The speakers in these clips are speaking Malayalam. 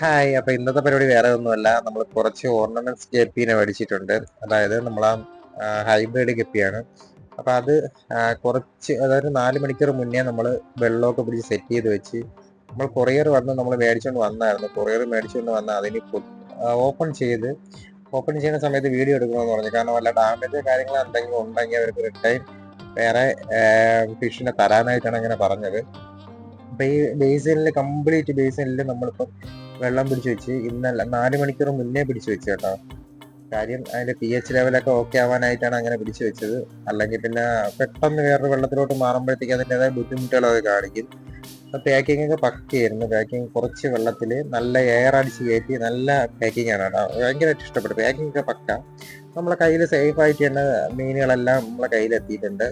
ഹായ് അപ്പൊ ഇന്നത്തെ പരിപാടി വേറെ ഒന്നുമല്ല. നമ്മൾ കുറച്ച് ഓർണമെന്റ്സ് ഗപ്പിനെ മേടിച്ചിട്ടുണ്ട്. അതായത് നമ്മൾ ആ ഹൈബ്രിഡ് ഗപ്പിയാണ് അപ്പൊ അത് കുറച്ച് അതായത് നാല് മണിക്കൂർ മുന്നേ നമ്മൾ വെള്ളമൊക്കെ പിടിച്ച് സെറ്റ് ചെയ്ത് വെച്ച് നമ്മൾ കൊറിയർ വന്ന് നമ്മൾ മേടിച്ചുകൊണ്ട് വന്നായിരുന്നു. കൊറിയർ മേടിച്ചുകൊണ്ട് വന്ന അതിന് ഓപ്പൺ ചെയ്ത് ഓപ്പൺ ചെയ്യുന്ന സമയത്ത് വീഡിയോ എടുക്കണമെന്ന് പറഞ്ഞു. കാരണം വല്ല ഡാമേജ് കാര്യങ്ങൾ എന്തെങ്കിലും ഉണ്ടെങ്കിൽ അവർക്ക് റിട്ടേൺ വേറെ ഫിഷിനെ തരാനായിട്ടാണ് അങ്ങനെ പറഞ്ഞത്. ബേസിനിൽ കംപ്ലീറ്റ് ബേസിനിൽ നമ്മളിപ്പം വെള്ളം പിടിച്ചു വെച്ച് ഇന്നല്ല നാല് മണിക്കൂർ മുന്നേ പിടിച്ചു വെച്ചു കേട്ടോ. കാര്യം അതിന്റെ പി എച്ച് ലെവലൊക്കെ ഓക്കെ ആവാനായിട്ടാണ് അങ്ങനെ പിടിച്ചു വെച്ചത്. അല്ലെങ്കിൽ പിന്നെ പെട്ടെന്ന് വേറൊരു വെള്ളത്തിലോട്ട് മാറുമ്പോഴത്തേക്ക് അതിന്റെതായ ബുദ്ധിമുട്ടുകളൊക്കെ കാണിക്കും. പാക്കിംഗ് ഒക്കെ പക്കയായിരുന്നു പാക്കിംഗ് കുറച്ച് വെള്ളത്തിൽ നല്ല എയർ അടിച്ച് കയറ്റി നല്ല പാക്കിംഗ് ആണ് കേട്ടോ. ഭയങ്കരമായിട്ട് ഇഷ്ടപ്പെട്ടു. പാക്കിംഗ് ഒക്കെ പക്ക. നമ്മളെ കയ്യിൽ സേഫ് ആയിട്ട് തന്നെ മീനുകളെല്ലാം നമ്മളെ കയ്യിൽ എത്തിയിട്ടുണ്ട്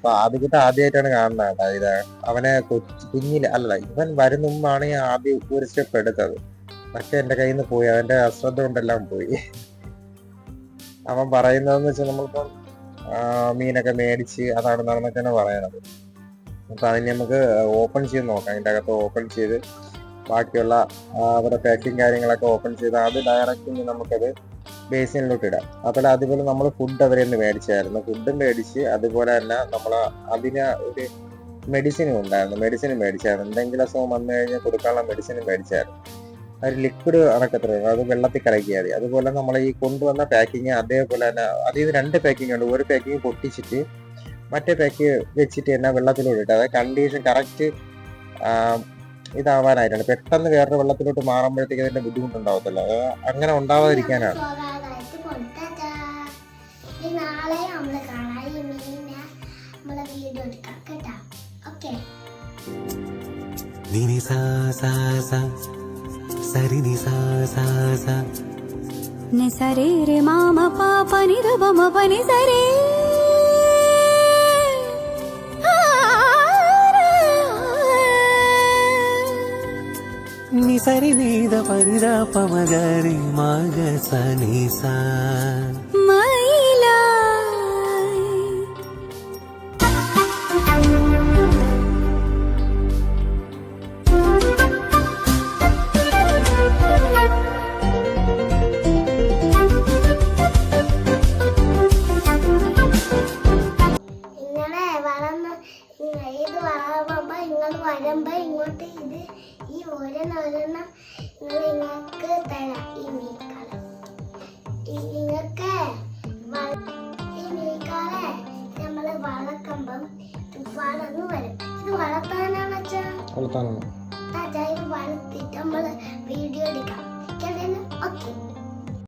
അപ്പൊ ആദ്യത്തെ ആദ്യമായിട്ടാണ് കാണുന്നത് ഇത് അവനെ കുഞ്ഞിൽ അല്ല ഇവൻ വരുന്ന മുമ്പാണ് ഞാൻ ആദ്യം ഒരു സ്റ്റെപ്പ് എടുത്തത്. പക്ഷെ എന്റെ കയ്യിൽ നിന്ന് പോയി അവന്റെ അശ്രദ്ധ കൊണ്ടെല്ലാം പോയി. അവൻ പറയുന്നതെന്ന് വെച്ചാൽ നമ്മളിപ്പം മീനൊക്കെ മേടിച്ച് അതാണ് നടന്നൊക്കെയാണ് പറയണത്. അപ്പൊ അതിന് നമുക്ക് ഓപ്പൺ ചെയ്ത് നോക്കാം. അതിന്റെ അകത്ത് ഓപ്പൺ ചെയ്ത് ബാക്കിയുള്ള അവരുടെ പാക്കിങ് കാര്യങ്ങളൊക്കെ ഓപ്പൺ ചെയ്ത് അത് ഡയറക്റ്റ് നമുക്കത് ബേസിനിലോട്ട് ഇടാം. അതുപോലെ അതുപോലെ നമ്മൾ ഫുഡ് അവരെ മേടിച്ചായിരുന്നു. ഫുഡും മേടിച്ച് അതുപോലെ തന്നെ നമ്മൾ അതിന് ഒരു മെഡിസിനും ഉണ്ടായിരുന്നു. മെഡിസിനും മേടിച്ചായിരുന്നു. എന്തെങ്കിലും അസുഖം വന്നു കഴിഞ്ഞാൽ കൊടുക്കാനുള്ള മെഡിസിനും മേടിച്ചായിരുന്നു. ഒരു ലിക്വിഡ് കണക്കത്ര അത് വെള്ളത്തിൽ കലക്കിയാൽ മതി. അതുപോലെ നമ്മൾ ഈ കൊണ്ടുവന്ന പാക്കിങ് അതേപോലെ തന്നെ അതിൽ രണ്ട് പാക്കിംഗ് ഉണ്ട്. ഒരു പാക്കിങ് പൊട്ടിച്ചിട്ട് മറ്റേ പാക്ക് വെച്ചിട്ട് തന്നെ വെള്ളത്തിലോട്ട് ഇട്ട് അതായത് കണ്ടീഷൻ കറക്റ്റ് ഇതാവാനായിട്ടാണ്. പെട്ടെന്ന് വേറൊരു വെള്ളത്തിലോട്ട് മാറുമ്പോഴത്തേക്ക് അതിന്റെ ബുദ്ധിമുട്ടുണ്ടാവത്തില്ല. അങ്ങനെ ഉണ്ടാവാതിരിക്കാനാണ്. നാളെ നമ്മള് കാണാം ഈ മീനെ നമ്മളെ വീഡിയോ എടുക്കാം കേട്ടാ ഓക്കെ നി നി സാ സാ സാ സരി നി സാ സാ സാ ని సరే రే మామ పాప ని ద బమ పని సరే നി സരി നീത പരിത പമഗരി മഗ സ നി സാ మైలా വളർന്നുമ്പോ നിങ്ങൾ വരുമ്പോ ഇങ്ങോട്ട് ഇത് ഈ ഓരോന്നോരെണ്ണം നിങ്ങൾ നിങ്ങൾക്ക് തരാം. ഈ മീൻകാളെ നിങ്ങൾക്ക് ഈ മീൻകാളെ നമ്മൾ വളർക്കുമ്പം വളർന്നു വരും. ഇത് വളർത്താനാണ് അച്ഛാ? വളർത്താനാണ്. അച്ഛാ ഇത് വളർത്തിട്ട് നമ്മൾ വീഡിയോ എടുക്കാം. ഓക്കെ.